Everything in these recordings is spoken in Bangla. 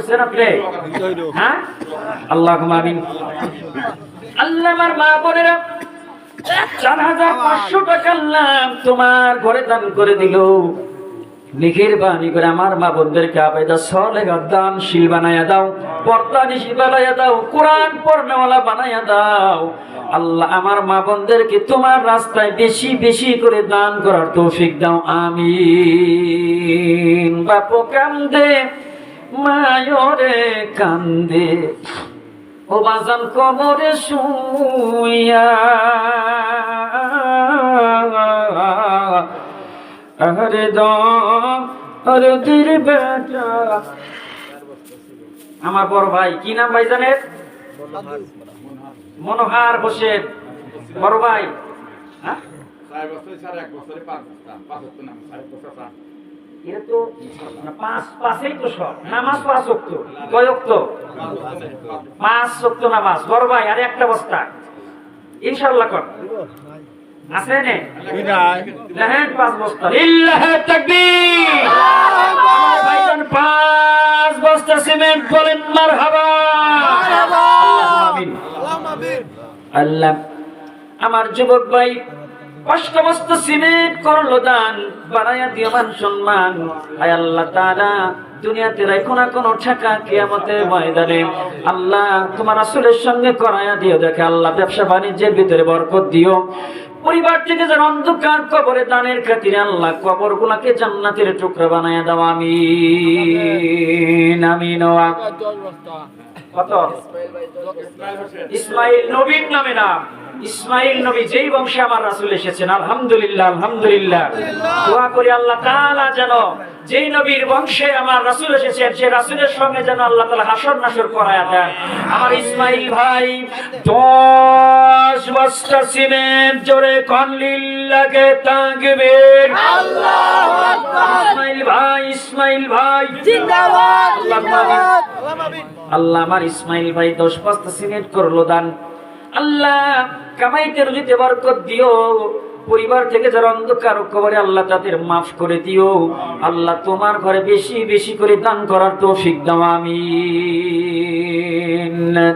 করছেন আপনি? হ্যাঁ? আল্লাহ আল্লাহ আমার মা বোনেরা চার হাজার পাঁচশো টাকা তোমার ঘরে দান করে আমার মা বোনদেরকে দাও আমার মা বোনদেরকে তোমার রাস্তায় বেশি বেশি করে দান করার তৌফিক দাও, আমিন। বাপু কান্দে। মায়রে কান্দে। ও বাজান কবরে শুইয়া। আরে দম বেটা। আমার বড় ভাই, কি নাম ভাই জানেন মনোহার হোসেন। বড় ভাই হ্যাঁ? পাঁচ তো পাঁচ পাঁচেই তো সব। নামাজ পাঁচ অক্ত কয় অক্ত পাঁচ অক্ত নামাজ। বড় ভাই আর একটা বস্তা। ইনশাল্লাহ কর। আছে নে? লহেন পাঁচ বস্তা। লিল্লাহে তাকবীর! ভাইজান পাঁচ বস্তা সিমেন্ট বলেন মারহাবা! আল্লাহ আমার যুবক ভাই সিমেন্ট, করল আল্লাহ তোমার আসলের সঙ্গে দিও। আল্লাহ ব্যবসা বাণিজ্যের ভিতরে দিও। পরিবার থেকে যারা অন্ধকার কবরে দানের খাতিরে আল্লাহ কবর গুলাকে জান্নাতের টুকরা বানাইয়া দাও আমি কত? ইসমাইল নবীর নামে নাম। ইসমাইল নবী যেই বংশে আমার রাসূল এসেছেন আলহামদুলিল্লাহ আলহামদুলিল্লাহ। দোয়া করি আল্লাহ তাআলা যেন যেই নবীর বংশে আমার রাসূল এসেছেন সেই রাসূলের সঙ্গে যেন আল্লাহ তাআলা হাসর নাসর করায়া দেন। আমার ইসমাইল ভাই দশ বস্তা সিমেন্ট জোরে কনলিল্লাহকে তাকবীর। আল্লাহু আকবার। ইসমাইল ভাই ইসমাইল ভাই। জিন্দাবাদ জিন্দাবাদ। আল্লাহ আমার ইসমাইল ভাই দশ পাঁচটা সিনেট করল দান। আল্লাহ, কামাইতে রুজিতে বরকত দিও। পরিবার থেকে যারা অন্ধকার কবরে, আল্লাহ তাদের মাফ করে দিও। আল্লাহ তোমার ঘরে বেশি বেশি করে দান করার তৌফিক দাও আমি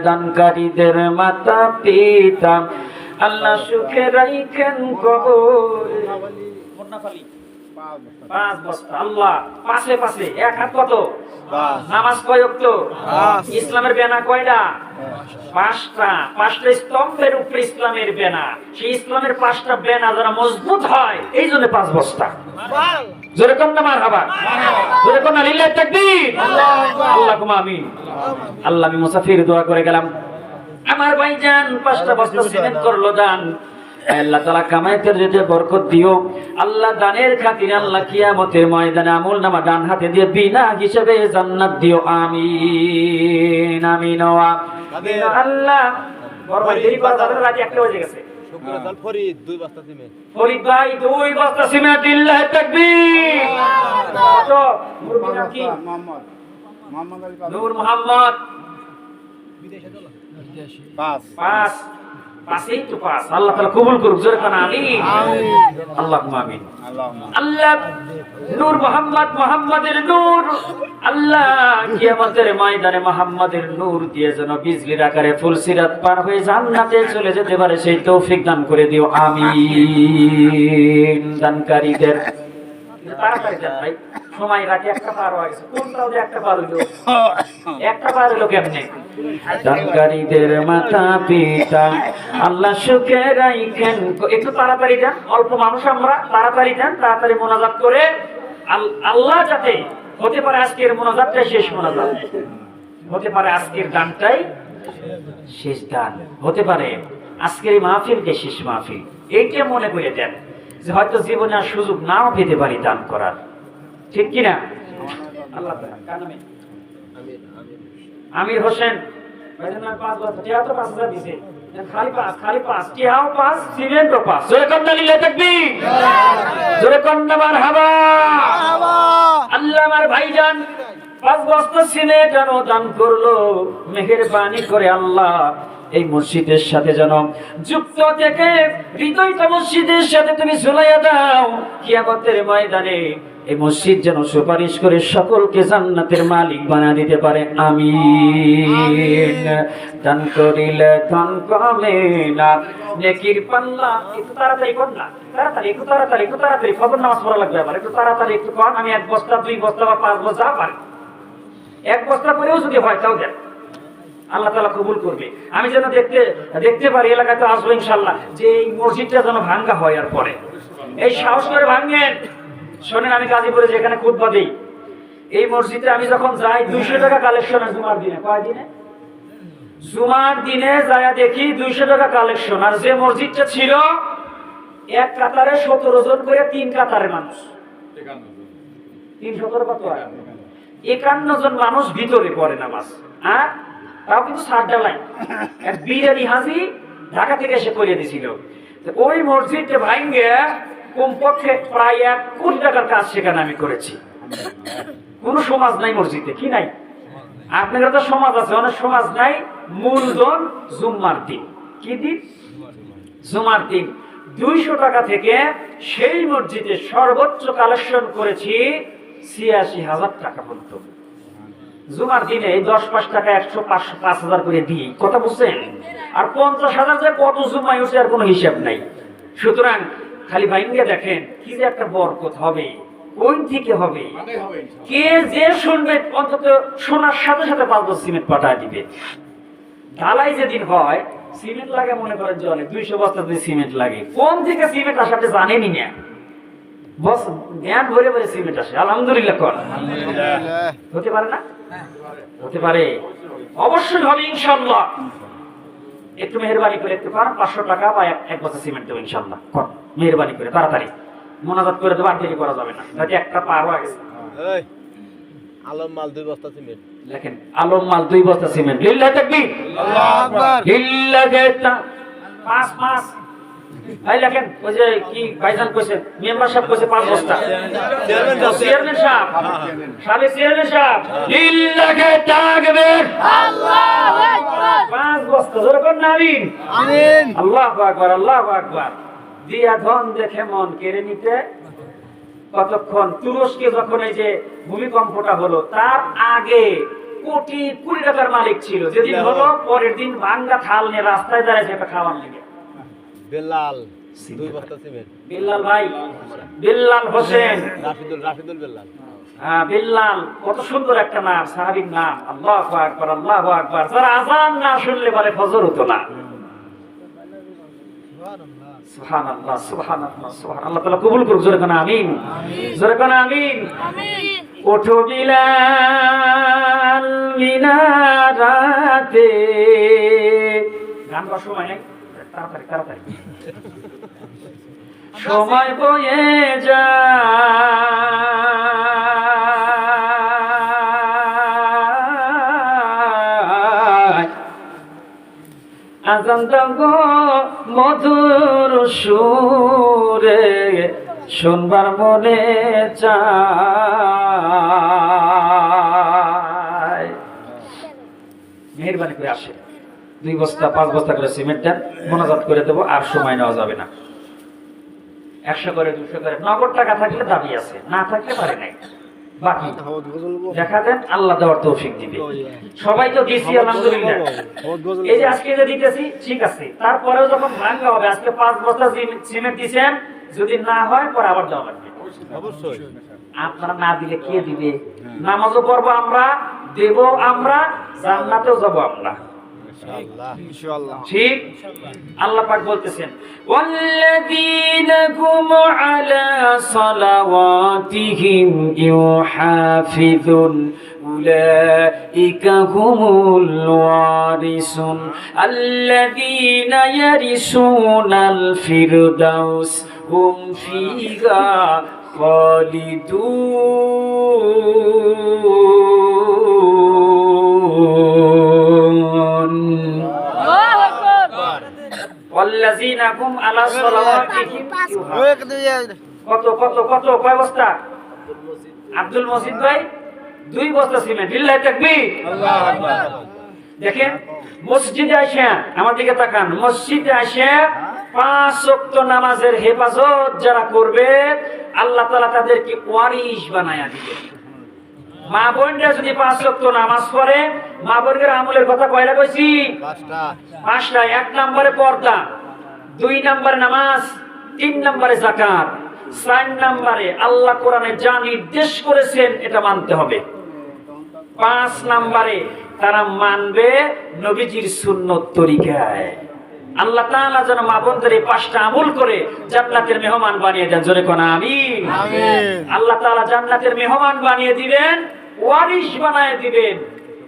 দানকারীদের মাতা, পিতা, আল্লাহ সুখে রাইখেন কবর। পাঁচ বস্তা। আল্লাহ পাশে পাশে এক হাত কত? নামাজ কয় অক্ত? ইসলামের বেনা কয়টা? পাঁচটা। পাঁচটা। স্তম্ভের উপরে ইসলামের বেনা। সেই ইসলামের পাঁচটা বেনা যারা মজবুত হয় এই জন্য পাঁচ বস্তা। জোরে কন্যা মার হাবা জোরে কন্যা লিল্লাহ তাকবীর। আল্লাহ কুমা আমিন। আল্লাহ আমি মুসাফির দোয়া করে গেলাম। আমার ভাইজান পাঁচটা বস্তা সিমেন্ট করল দান আল্লাহ তালা কামাইতে যেতে বরকত দিও আল্লাহ দানের খাতিরে আল্লাহ কিয়ামতের ময়দানে আমল নামা ডান হাতে দিয়ে বিনা হিসেবে জান্নাত দিও। আমিন আমিন আল্লাহ। নূর মোহাম্মদ পাঁচ। তো আল্লাহ তাআলা কবুল করুক জোরে কানা আমিন। আল্লাহুম্মা আমিন। আল্লাহ নূর মোহাম্মদ মোহাম্মদের নূর। আল্লাহ কিয়ামতের ময়দানে মোহাম্মদের নূর দিয়ে যেন বিজলির আকারে ফুলসিরাত পার হয়ে জান্নাতে চলে যেতে পারে সেই তৌফিক দান করে দিও আমিন। দানকারীদের তাড়াতাড়ি দেন ভাই। সময় রাখে একটা পার হয়ে গেছে। কোনটাও একটা পার হইল? একটা পার হইল কেমনে? দানকারীদের মাতা পিতা আল্লাহ সুখে রাইখেন। একটু তাড়াতাড়ি যান অল্প মানুষ আমরা তাড়াতাড়ি যান তাড়াতাড়ি মোনাজাত করে আল্লাহ যাতে হতে পারে আজকের মোনাজাতটাই শেষ মোনাজাত। হতে পারে আজকের দানটাই শেষ দান। হতে পারে আজকের এই মাহফিলকে শেষ মাহফিল। এইটা মনে করে দেন যে হয়তো জীবনে আর সুযোগ নাও পেতে পারি দান করার। ঠিক কিনা? আল্লাহ? আমির হোসেন। খালি খালি আল্লাহ আমার ভাইজান, পাঁচ দান করল। মেহের বাণী করে আল্লাহ এই মসজিদের সাথে যেন যুক্ত থেকে হৃদয়টা মসজিদের সাথে তুমি ঝুলাইয়া দাও। কিয়ামতের ময়দানে এই মসজিদ যেন সুপারিশ করে সকলকে জান্নাতের মালিক বানা দিতে পারে। আমিন। দান করিলে ধন কমে না। নেকির পাল্লা, একটু তাড়াতাড়ি কর না। তাড়াতাড়ি, একটু তাড়াতাড়ি একটু তাড়াতাড়ি। খবর নামাজ পড়া লাগবে আবার। একটু তাড়াতাড়ি, একটু কর আমি এক বস্তা, দুই বস্তা বা পাঁচ বস্তা পারি এক বস্তা করেও যদি হয়, তাও দেন। আল্লাহ তালা কবুল করবে। আমি যেন দেখতে দেখতে পারি এলাকাতে আসব ইনশাল্লাহ যে এই মসজিদটা যেন ভাঙ্গা হয় আর পরে। এই সাহস করে ভাঙেন। শোনেন, আমি গাজীপুরে যেখানে খুতবা দিই, এই মসজিদে আমি যখন যাই, দুইশো টাকা কালেকশন জুমার দিনে। কয় দিনে? জুমার দিনে যায় দেখি দুইশো টাকা কালেকশন আর যে মসজিদটা ছিল, এক কাতারে সতেরো জন করে তিন কাতারে মানুষ। তিন সতেরো কত একান্ন জন মানুষ ভিতরে পড়ে নামাজ। হ্যাঁ? তাও কিন্তু সাত ডালাই এক বিরিয়ানি হাজি ঢাকা থেকে এসে করিয়ে দিছিল। ওই মসজিদটা ভাঙ্গে কমপক্ষে প্রায় এক কোটি টাকার কাজ সেখানে আমি করেছি। কোনো সমাজ নাই মসজিদে, কি নাই? আপনাদের তো সমাজ আছে, অনেক সমাজ নাই। মূলধন জুম্মার দিন। কি দিন? জুমার দিন। দুইশো টাকা থেকে সেই মসজিদে সর্বোচ্চ কালেকশন করেছি ছিয়াশি হাজার টাকা পর্যন্ত। জুমার দিনে দশ পাঁচ টাকা একশো পাঁচশো পাঁচ হাজার করে দিই। কথা বুঝছেন? আর পঞ্চাশ হাজার যে কত জুমাই হচ্ছে আর কোনো হিসাব নাই। সুতরাং খালি ভাইঙ্গে দেখেন কি যে একটা বরকত হবে কোন থেকে হবে। কে যে শুনবে অন্তত শোনার সাথে সাথে পাঁচ বছর সিমেন্ট পাঠায় দিবে। ঢালাই যেদিন হয় সিমেন্ট লাগে মনে করেন যে অনেক দুইশো বস্তা দিয়ে সিমেন্ট লাগে। কোন থেকে সিমেন্ট আসে আপনি জানেনই না। বস জ্ঞান ভরে ভরে সিমেন্ট আসে। আলহামদুলিল্লাহ কর। হতে পারে না? হতে পারে। অবশ্যই হবে ইনশাল্লাহ একটু মেহরবানি করে একটু কর পাঁচশো টাকা বা এক- বছর সিমেন্ট দেবো ইনশাল্লাহ কর মেহরবানি করে তাড়াতাড়ি। মোনাজাত করে দেবো আর দেরি করা যাবে না। যাতে একটা পার হয়ে গেছে আলম মাল দুই বস্তা সিমেন্ট। দেখেন আলম মাল দুই বস্তা সিমেন্ট। লিল্লাহ তাকবীর। লিল্লাহ পাঁচ পাঁচ ভাই দেখেন ওই যে কি ভাইজান কইছে মেম্বার সাহেব কইছে পাঁচ বস্তা। চেয়ারম্যান সাহেব। চেয়ারম্যান সাহেব। চেয়ারম্যান সাহেব। লিল্লাহ তাকবীর। পাঁচ বস্তা জোরে কর না আমিন। আমিন। আল্লাহু আকবার আল্লাহু আকবার। দিয়া ধন দেখে মন কেড়ে নিতে। কতক্ষণ? তুরস্কে যখন এই যে ভূমিকম্পটা হলো তার আগে কোটি কোটি টাকার মালিক ছিল। যেদিন হলো পরের দিন ভাঙ্গা থাল নিয়ে রাস্তায় দাঁড়ায় সেটা খাওয়ার লেগে। বেলাল দুই বস্তা সিমেন্ট। বিল্লাল ভাই বিল্লাল হোসেন। রাফিদুল রাফিদুল বেলাল হ্যাঁ, বিল্লাল কত সুন্দর একটা নাম সাহাবীর নাম। আল্লাহ আকবার আল্লাহ আকবার। যারা আজান না শুনলে বলে ফজর হতো না। সুবহানাল্লাহ সুবহানাল্লাহ সুবহান আল্লাহ তাআলা কবুল করুক জোরে কোন আমিন। জোরে কোন আমিন। ওঠো বিলাল মিনারাতে। গান করার সময় নেই সময় বয়ে যায়। আজান মধুর সুরে শুনবার মনে চায়। মেহরবানি করে আসে। দুই বস্তা পাঁচ বস্তা করে সিমেন্ট দেন মোনাজাত করে দেবো আর সময় নেওয়া যাবে না। একশো করে দুশো করে নগদ টাকা থাকলে দাবি আছে না থাকলে পারে নাই। বাকি দেখা দেন আল্লাহ দেওয়ার তৌফিক দিবে। সবাই তো দিছি আলহামদুলিল্লাহ। এই যে আজকে যে দিতেছি ঠিক আছে। তারপরেও যখন ভাঙ্গা হবে আজকে পাঁচ বস্তা সিমেন্ট দিছেন যদি না হয় পরে আবার দেওয়া লাগবে। অবশ্যই। আপনারা না দিলে কে দিবে? নামাজও পড়ব আমরা দেব আমরা জান্নাতেও যাব আমরা। ঠিক আল্লাহ পাক বলতেছেন والذين هم على صلواتهم يحافظون أولئك هم الوارثون الذين يرثون الفردوس هم فيها خالدون আলা কত কত কত কয় বস্তা? আব্দুল মজিদ ভাই দুই বস্তা দেখেন মসজিদে আমার দিকে তাকান। মসজিদে পাঁচ নামাজের হেফাজত যারা করবে আল্লাহ তালা তাদেরকে ওয়ারিশ বানায় দিবে। মা বোনরা যদি পাঁচ লক্ষ নামাজ পড়ে মা বোনের আমলের কথা কয়লা কইছি? পাঁচটা। পাঁচটা এক নম্বরে পর্দা। দুই নম্বরে নামাজ তিন নম্বরে জাকাত চার নম্বরে আল্লাহ কোরআনে যা নির্দেশ করেছেন এটা মানতে হবে। পাঁচ নম্বরে তারা মানবে নবীজির সুন্নত তরিকায়। আল্লাহ তাআলা যেন মা বোনদের এই পাঁচটা আমল করে জান্নাতের মেহমান বানিয়ে দেন। জোরে কোন আমিন। আমিন। আল্লাহ তাআলা জান্নাতের মেহমান বানিয়ে দিবেন ওয়ারিশ বানিয়ে দিবেন।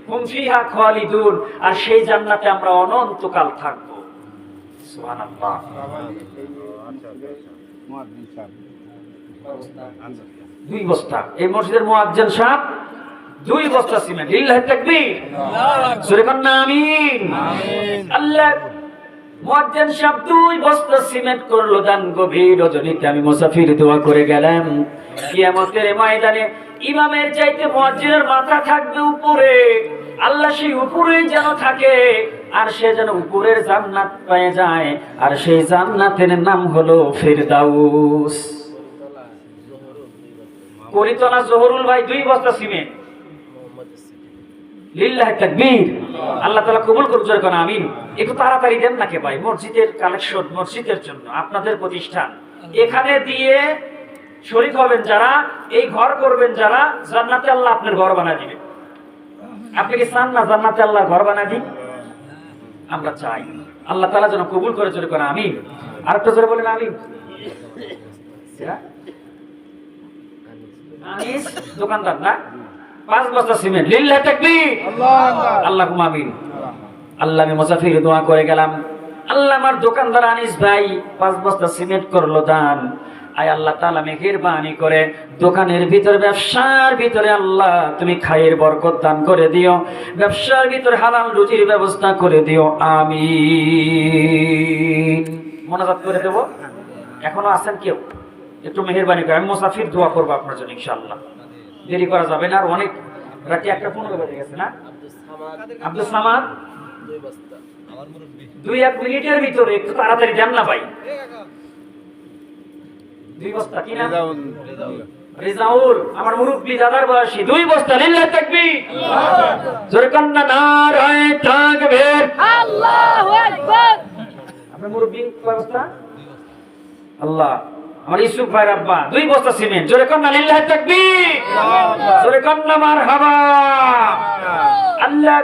হুম ফিহা খালিদুন। আর সেই জান্নাতে আমরা অনন্তকাল থাকব। দুই বস্তা। এই মসজিদের মুয়াজ্জিন সাহেব দুই বস্তা সিমেন্ট। লিল্লাহি তাকবীর। সূরা কন্যা আমিন। আল্লাহ মুয়াজ্জিন সাহেব দুই বস্তা সিমেন্ট করল দান গভীর রজনীতে। আমি মুসাফির দোয়া করে গেলাম। কিয়ামতের ময়দানে ইমামের চাইতে মুয়াজ্জিনের মাথা থাকবে উপরে। আল্লাহ সেই উপরেই যেন থাকে। আর সে যেন উপরের জান্নাত পেয়ে যায়, আর সেই জান্নাতের নাম হলো ফেরদাউস। করিতলা জহরুল ভাই, দুই বস্তা সিমেন্ট। লিল্লাহ তাকবীর। আল্লাহ তাআলা কবুল করুন জোরে কোন, আমিন। একটু তাড়াতাড়ি দেন নাকি ভাই? মসজিদের কালেকশন মসজিদের জন্য, আপনাদের প্রতিষ্ঠান। এখানে দিয়ে শরীক হবেন যারা, এই ঘর করবেন যারা, জান্নাতে আল্লাহ আপনার ঘর বানায় দিবে। আপনি কি চান না জান্নাতে আল্লাহ ঘর বানায় দিন আমরা চাই। আল্লাহ তাআলা যেন কবুল করে জোরে কোন আমিন। আরেকটা জোরে বলেন হ্যাঁ? দোকানদার না? পাঁচ বস্তা সিমেন্ট। তাকবীর। আল্লাহ আমিন। আল্লাহ আমি মুসাফির দোয়া করে গেলাম। আল্লাহ আমার দোকানদার আনিস ভাই পাঁচ বস্তা সিমেন্ট করল দান। আয় আল্লাহ তাআলা মেহেরবানি করে। দোকানের ভিতরে ব্যবসার ভিতরে আল্লাহ তুমি খায়ের বরকত দান করে দিও। ব্যবসার ভিতরে হালাল রুজির ব্যবস্থা করে দিও। আমি মনোজাত করে দেবো। এখনও আছেন কেউ? একটু মেহেরবানি করে। আমি মুসাফির দোয়া করব আপনার জন্য ইনশাআল্লাহ। দেরি করা যাবে না আর অনেক রাতে একটা পনেরো বেজে গেছে না? আব্দুল সামাদ? দুই এক মিনিটের ভিতরে একটু তাড়াতাড়ি দেন না ভাই। দুই বস্তা কি নাম? রেজাউল। আমার মুরব্বি দাদার বয়সী। দুই বস্তা লিল্লাহ তাকবীর। জোরে কন্না নারায় তাকবীর। আল্লাহু আকবার। আপনার মুরব্বি কয় বস্তা? আল্লাহ আমার ভাইয়ের আব্বা। দুই বস্তা সিমেন্ট। জোরে কন্না লিল্লাহ তাকবীর। জোরে কন্না মারহাবা। আল্লাহ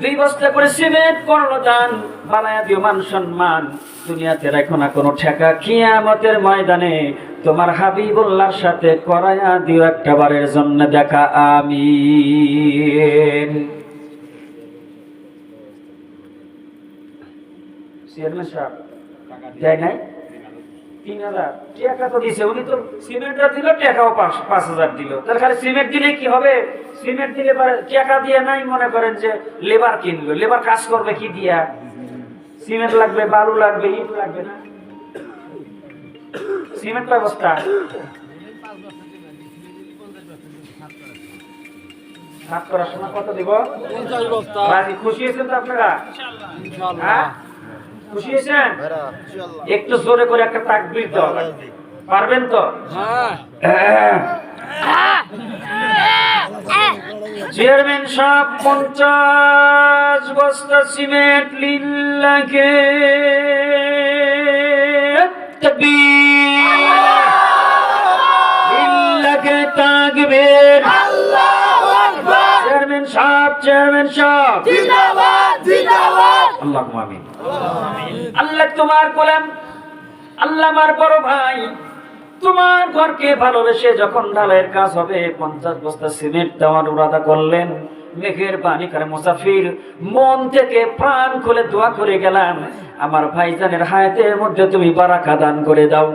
দুই বস্তা করে সিমেন্ট করল দান বানায়া দিও মান সম্মান। দুনিয়াতে রাখো না কোনো ঠেকা। কিয়ামতের ময়দানে তোমার হাবিবুল্লাহর সাথে করায়া দিও একটা বারের জন্য দেখা। আমিন। চেয়ারম্যান সাহেব নাই? তিন হাজার। টাকা তো দিছে। উনি তো সিমেন্টটা দিল টাকাও পাঁচ পাঁচ হাজার দিল। তাহলে খালি সিমেন্ট দিলে কি হবে? সিমেন্ট দিলে টাকা দিয়ে নাই মনে করেন যে লেবার কিনলো। লেবার কাজ করবে কি দিয়া? সিমেন্ট লাগবে বালু লাগবে ইট লাগবে না। সিমেন্ট ব্যবস্থা। সাত করার সময় কত দিব? খুশি হয়েছেন তো আপনারা? খুশি হয়েছেন? একটু জোরে করে একটা তাকবির দাও। পারবেন তো। চেয়ারম্যান সাহেব পঞ্চাশ বস্তা সিমেন্ট লিল্লাকে লিল্লাকে তাকবীর। চেয়ারম্যান সাহেব চেয়ারম্যান সাহেব। জিন্দাবাদ জিন্দাবাদ। আল্লাহ আমিন। আল্লাহ তোমার গোলাম, আল্লাহ আমার বড় ভাই। তোমার ঘরকে ভালোবেসে যখন ঢালাইয়ের কাজ হবে, পঞ্চাশ বস্তা সিমেন্ট দেওয়ার উরাদা করলেন। মেঘের পানি করে মুসাফির, মন থেকে প্রাণ খুলে দোয়া করে গেলাম, আমার ভাইজানের হায়াতের মধ্যে তুমি বারাকা দান করে দাও।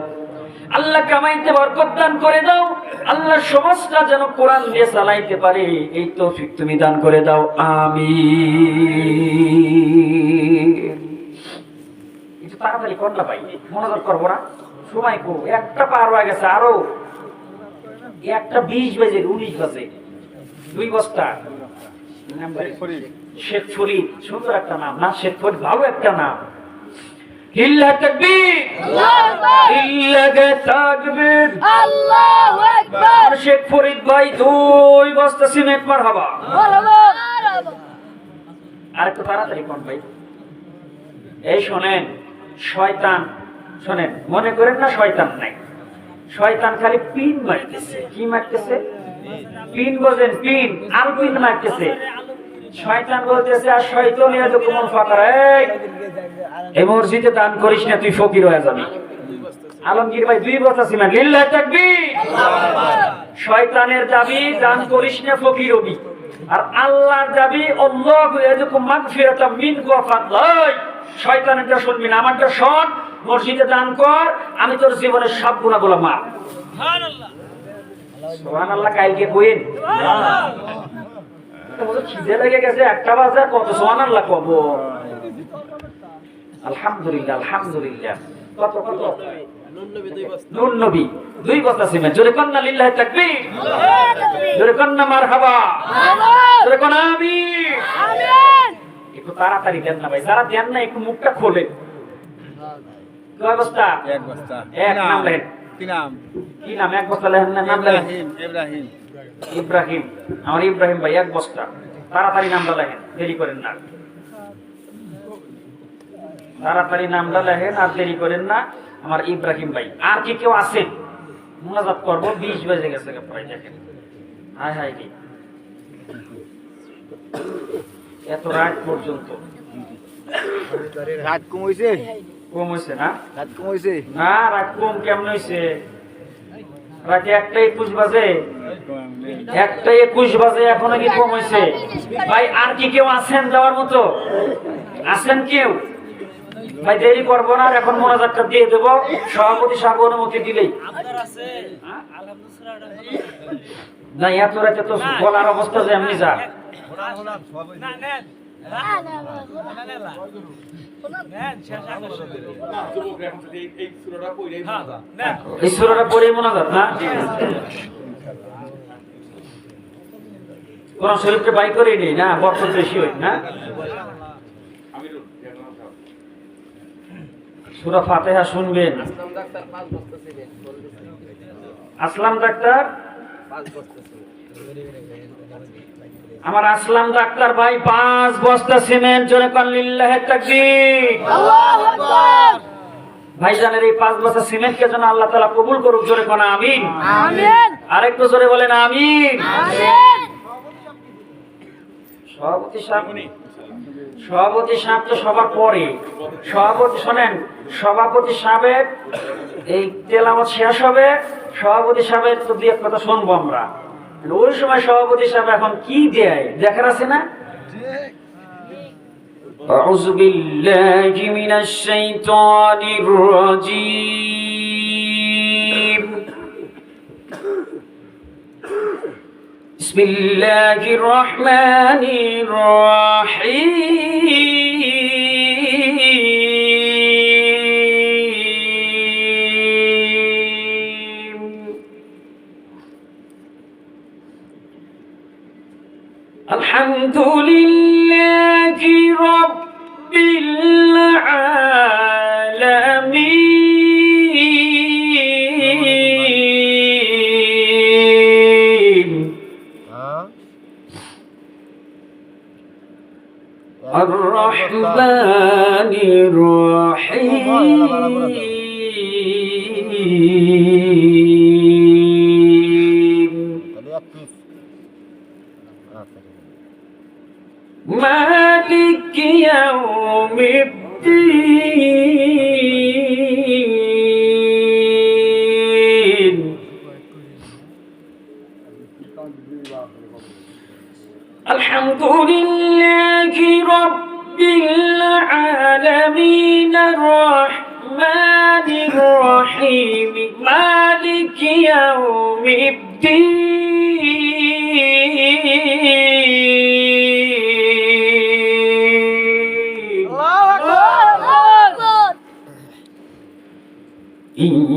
আল্লাহ কামাইতে বরকত দান করে দাও। আল্লাহ সমাজটা যেন কোরআন দিয়ে চালাইতে পারে, এই তৌফিক তুমি দান করে দাও। আমি তাড়াতাড়ি কর না ভাই মনোযোগ করব না। সময় কো একটা পার হয়ে গেছে আরও। একটা বিশ বাজে উনিশ বাজে। দুই বস্তা। শেখ ফরিদ। সুন্দর একটা নাম। না শেখ ফরিদ ভালো একটা নাম। ইল্লা তাকবীর। আল্লাহু তাকবীর। আল্লাহু আকবার। শেখ ফরিদ ভাই দুই বস্তা সিমেন্ট মারহাবা মারহাবা আর একটু তাড়াতাড়ি কোন ভাই। এই শোনেন শয়তান। শোনেন, মনে করেন না শয়তান নাই। শয়তান খালি পিন মারতেছে। কি মারতেছে? পিন বোঝেন, পিন, আর পিন মারতেছে। শয়তান বলতেছে, আর করিস না, তুই আলমগীর ভাই, দুই বছর তাকবীর। শয়তানের করিস না আর আল্লাহর দাবি, আল্লাহ ইয়াদুকুম মাগফিরাতাম মিনকু ওয়া ফাদলাই শয়তানেরটা শুনবি না আমারটা শোন মসজিদে দান কর আমি তোর জীবনের সব গুণাগুলো মাপ সুবহানাল্লাহ। কালকে কইন? খিদে লেগে গেছে একটা বাজার কত? সুবহানাল্লাহ কব। আলহামদুলিল্লাহ আলহামদুলিল্লাহ। কত কত? নুন নবী দুই বস্তা সিমেন্ট। জোরে কন্না লিল্লাহ তাকবীর। জোরে কন্না মারহাবা। জোরে কন্না আমিন। আমিন। একটু তাড়াতাড়ি দেন না ভাই। যারা দেন না একটু মুখটা খোলে। কয় বস্তা? এক বস্তা। এক নাম লেন কি নাম? কি নাম? এক বস্তা লেন না নাম লেন ইব্রাহিম ইব্রাহিম। আমার ইব্রাহিম ভাই এক বস্তা। তাড়াতাড়ি নামটা লেখেন দেরি করেন না। তাড়াতাড়ি নামটা লেখেন আর দেরি করেন না। আমার ইব্রাহিম ভাই। আর কি কেউ আছেন মোনাজাত করব বিশ বেজে গেছে প্রায় দেখেন। হাই হাই রে এত রাত পর্যন্ত। রাত কম হইছে? কম হয়েছে না? রাত কম হইছে? না রাত কম কেমন হয়েছে রাতে একটা একুশ বাজে। একটা একুশ বাজে এখনও কি কম হয়েছে ভাই আর কি কেউ আছেন দেওয়ার মতো? আছেন কেউ? ভাই দেরি করব না আর এখন মোনাজাতটা দিয়ে দেবো। সভাপতি সাহেব অনুমতি দিলেই। না এত রাতে তো বলার অবস্থা যে এমনি যা। এই- এই পড়েই মোনাজাত না? কোরআন শরীফকে বাই করে নেই না? বরকত বেশি হয় না? সুরা ফাতেহা শুনবেন। আসলাম ডাক্তার আমার আসলাম ডাক্তার ভাই পাঁচ বস্তা সিমেন্ট জোরে তাকবীর। ভাইজানের এই পাঁচ বস্তা সিমেন্টকে যেন আল্লাহ তাআলা কবুল করুক জোরে কোন আমিন। আমিন। আরেকটু জোরে বলেন আমিন। আমিন। সভাপতি সাহেব সভাপতি সাহেব তো সবার পরে। সভাপতি শোনেন সভাপতি সাহেবের এই তেলামত শেষ হবে সভাপতি সাহেবের তো দিয়ে কথা শুনব আমরা। ওই সময় সভাপতি সাহেব এখন কি দেয় দেখার আছে না أعوذ بالله من الشيطان الرجيم بسم الله الرحمن الرحيم مالك يوم الدين. الحمد لله رب العالمين الرحمن الرحيم. مالك يوم الدين.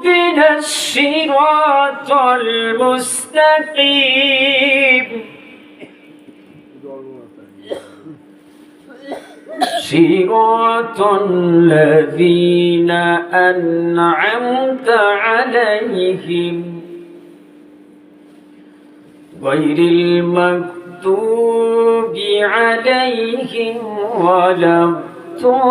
اهدنا الصراط المستقيم. صراط الذين أنعمت عليهم. غير المكتوب عليهم ولا الضالين.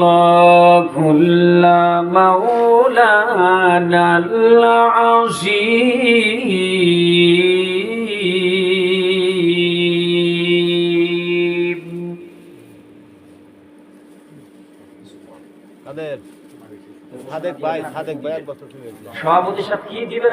الله مولانا العظيم কাদের সাদেক ভাই সাদেক ভাই এক বছর শুয়ে সভাপতি সাহেব কি দিবেন